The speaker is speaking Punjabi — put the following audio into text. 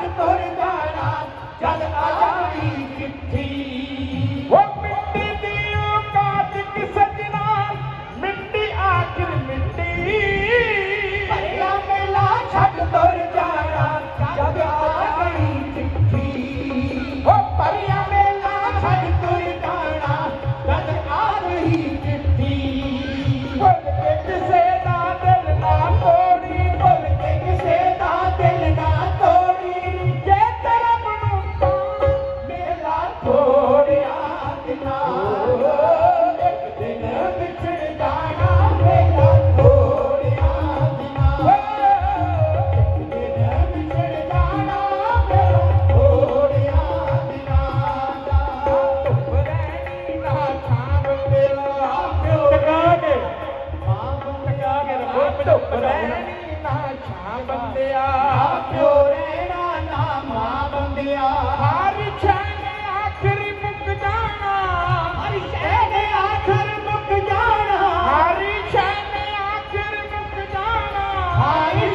ਜਗ ਤੁਰ ਜਾਣਾ ਜਗ ਆ ਜਾਣੀ ਰਹਿਣਾ ਛਾਂ ਬੰਦਿਆ। ਨਾ ਪਿਓ ਰਹਿਣਾ ਨਾ ਮਾਂ ਬੰਦਿਆ। ਹਰ ਛਾਂ ਨੇ ਆਖਰ ਮੁੱਕ ਜਾਣਾ। ਹਰ ਛਾਂ ਨੇ ਆਖਰ ਮੁੱਕ ਜਾਣਾ। ਹਰ ਛਾਂ ਨੇ ਆਖਰ ਮੁੱਕ ਜਾਣਾ। ਹਰ